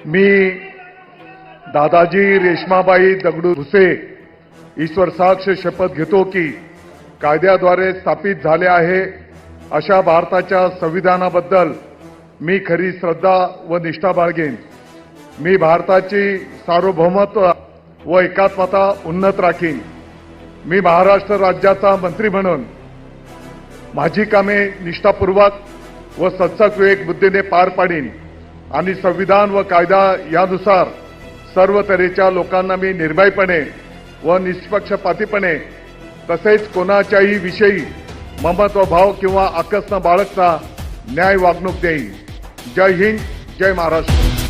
मी दादाजी रेश्माबाई दगडू भुसे ईश्वर साक्ष शपथ घेतो की कायद्याद्वारे स्थापित झाले आहे अशा भारताच्या संविधानाबद्दल मी खरी श्रद्धा व निष्ठा बाळगेन. मी भारताची सार्वभौमत्व व एकात्मता उन्नत राखीन. मी महाराष्ट्र राज्याचा मंत्री म्हणून माझी कामे निष्ठापूर्वक व सत्सक विवेक बुद्धीने पार पाडीन. आणि संविधान व कायदा यानुसार सर्व तऱ्हेच्या लोकांना मी निर्भयपणे व निष्पक्षपातीपणे तसेच कोणाच्याही विषयी ममत्व भाव किंवा आकस न बाळगता न्याय वागणूक देईन. जय हिंद जय महाराष्ट्र.